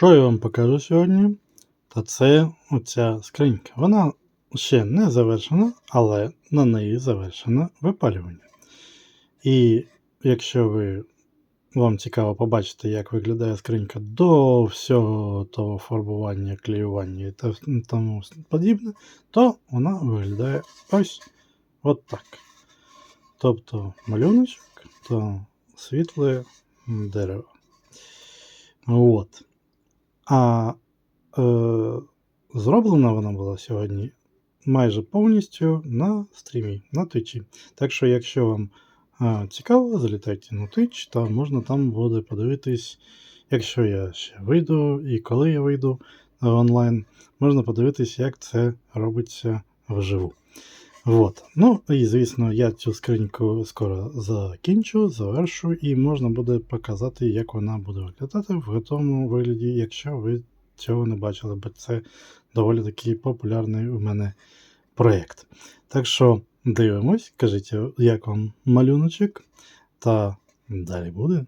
Що я вам покажу сьогодні? Та це оця скринька. Вона ще не завершена, але на неї завершено випалювання. І якщо ви вам цікаво побачити, як виглядає скринька до всього того фарбування, клеювання і тому подібне, то вона виглядає ось от так. Тобто малюночок та світле дерево. От. А е, зроблена вона була сьогодні майже повністю на стрімі, на твічі. Так що, якщо вам е, цікаво, залітайте на Twitch, та можна там буде подивитись, якщо я ще вийду і коли я вийду онлайн, можна подивитись, як це робиться вживу. От. Ну і звісно, я цю скриньку скоро закінчу, завершу, і можна буде показати, як вона буде виглядати в готовому вигляді, якщо ви цього не бачили, бо це доволі такий популярний у мене проєкт. Так що дивимось, кажіть, як вам малюночок, та далі буде.